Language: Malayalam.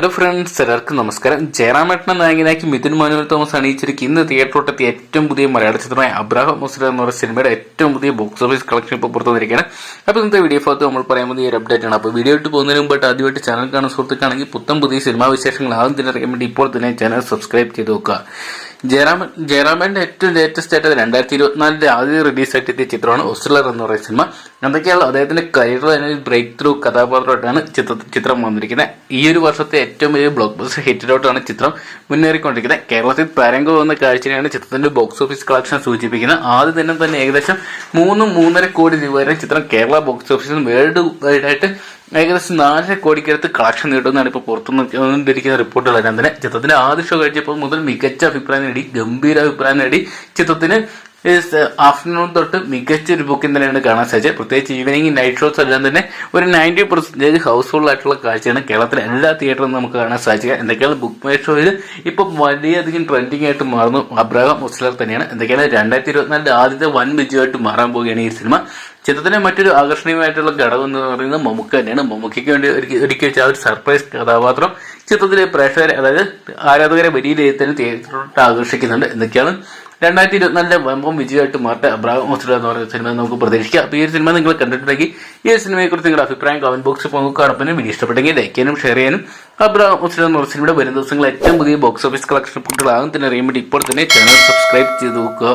ഹലോ ഫ്രണ്ട്സ് എല്ലാവർക്കും നമസ്കാരം. ജയറാമേട്ടനെ നായകനാക്കി മിഥുൻ മാനുവൽ തോമസ് അണിയിച്ചിരിക്കും ഇന്ന് തിയേറ്ററോട്ടെത്തിയ ഏറ്റവും പുതിയ മലയാള ചിത്രമായ അബ്രാഹം മുസ്ലിം എന്ന് പറയുന്ന സിനിമയുടെ ഏറ്റവും പുതിയ ബോക്സ് ഓഫീസ് കളക്ഷൻ ഇപ്പോൾ പുറത്തു വന്നിരിക്കുകയാണ്. അപ്പോൾ ഇന്നത്തെ വീഡിയോ ഭാഗത്ത് നമ്മൾ പറയാൻ പോകുന്ന ഈ ഒരു അപ്ഡേറ്റ് ആണ്. അപ്പോൾ വീഡിയോ ഇട്ട് പോകുന്നതിന് മുമ്പായിട്ട് ആദ്യമായിട്ട് ചാനൽ കാണുന്ന സുഹൃത്തുക്കാണെങ്കിൽ പുത്തം പുതിയ സിനിമാ വിശേഷങ്ങൾ ആദ്യം തന്നെ അറിയാൻ വേണ്ടി ഇപ്പോൾ തന്നെ ചാനൽ സബ്സ്ക്രൈബ് ചെയ്ത് നോക്കുക. ജയറാമൻ ജയറാമന്റെ ഏറ്റവും ലേറ്റസ്റ്റ് ആയിട്ട് രണ്ടായിരത്തി ഇരുപത്തിനാലിന്റെ ആദ്യ റിലീസ് ആയിട്ട് എത്തിയ ചിത്രമാണ് ഓസ്ട്രേലർ എന്ന് പറയുന്ന സിനിമ എന്തൊക്കെയാണ് അദ്ദേഹത്തിന്റെ കരിയർ തന്നെ ബ്രേക്ക് ത്രൂ കഥാപാത്രമായിട്ടാണ് ചിത്ര ചിത്രം വന്നിരിക്കുന്നത്. ഈ ഒരു വർഷത്തെ ഏറ്റവും വലിയ ബ്ലോക്ക് ബസ്റ്റർ ഹിറ്റിലോട്ടാണ് ചിത്രം മുന്നേറിക്കൊണ്ടിരിക്കുന്നത്. കേരളത്തിൽ തരംഗ വന്ന കാഴ്ചയാണ് ചിത്രത്തിന്റെ ബോക്സ് ഓഫീസ് കളക്ഷൻ സൂചിപ്പിക്കുന്നത്. ആദ്യ ദിനം തന്നെ ഏകദേശം മൂന്ന് മൂന്നര കോടി രൂപ വരെ ചിത്രം കേരള ബോക്സ് ഓഫീസിൽ വേൾഡ് വൈഡ് ആയിട്ട് ഏകദേശം നാലര കോടിക്കടുത്ത് കളക്ഷൻ നേടുമെന്നാണ് ഇപ്പോൾ പുറത്തുനിന്നിരിക്കുന്ന റിപ്പോർട്ടുകൾ തന്നെ ചിത്രത്തിന്റെ ആദ്യ ഷോ കഴിച്ചപ്പോൾ മുതൽ മികച്ച അഭിപ്രായം നേടി ഗംഭീര അഭിപ്രായം നേടി ചിത്രത്തിന് ആഫ്റ്റർനൂൺ തൊട്ട് മികച്ച ഒരു ബുക്കിംഗ് തന്നെയാണ് കാണാൻ സാധിച്ചത്. പ്രത്യേകിച്ച് ഈവനിങ് നൈറ്റ് ഷോസ് എല്ലാം തന്നെ ഒരു നയന്റി പെർസെന്റേജ് ഹൗസ്ഫുൾ ആയിട്ടുള്ള കാഴ്ചയാണ് കേരളത്തിലെ എല്ലാ തിയേറ്ററിലും നമുക്ക് കാണാൻ സാധിക്കുക എന്തൊക്കെയാണ് ബുക്ക് മൈ ഷോയിൽ ഇപ്പൊ വലിയധികം ട്രെൻഡിങ് ആയിട്ട് മാറുന്നു. അബ്രഹാം മുസ്ലർ തന്നെയാണ്. എന്തൊക്കെയാണ് രണ്ടായിരത്തി ഇരുപത്തിനാലിന്റെ ആദ്യത്തെ വൻ വിജയമായിട്ട് മാറാൻ പോവുകയാണ് ഈ സിനിമ ചിത്രത്തിന്റെ മറ്റൊരു ആകർഷണീയമായിട്ടുള്ള ഘടകം എന്ന് പറയുന്നത് മമ്മൂക്ക തന്നെയാണ്. മമ്മൂക്കയ്ക്ക് വേണ്ടി ഒരുക്കി വെച്ച ആ ഒരു സർപ്രൈസ് കഥാപാത്രം ചിത്രത്തിലെ പ്രേക്ഷകരെ അതായത് ആരാധകരെ വലിയ രീതിയിൽ തന്നെ തിയേറ്ററിലോട്ട് ആകർഷിക്കുന്നുണ്ട്. എന്തൊക്കെയാണ് രണ്ടായിരത്തി ഇരുപത്തിനാലിലെ വമ്പം വിജയമായിട്ട് മാറട്ടെ അബ്രാഹം ഹോസ്റ്റൽ എന്ന് പറയുന്ന സിനിമ നമുക്ക് പ്രതീക്ഷിക്കാം. അപ്പോൾ ഈ ഒരു സിനിമ നിങ്ങൾ കണ്ടിട്ടുണ്ടെങ്കിൽ ഈ സിനിമയെക്കുറിച്ച് നിങ്ങളുടെ അഭിപ്രായം കമന്റ് ബോക്സിൽ നോക്കുകയാണെങ്കിൽ വീഡിയോ ഇഷ്ടപ്പെട്ടെങ്കിൽ ലൈക്ക് ചെയ്യാനും ഷെയർ ചെയ്യാനും അബ്രാഹം ഹോസ്റ്റൽ എന്ന് പറയുന്ന സിനിമയുടെ വരും ദിവസങ്ങളിൽ ഏറ്റവും പുതിയ ബോക്സ് ഓഫീസ് കളക്ഷൻ റിപ്പോർട്ടുകളാകും തന്നെ അറിയാൻ വേണ്ടി ഇപ്പോൾ തന്നെ ചാനൽ സബ്സ്ക്രൈബ് ചെയ്ത് നോക്കുക.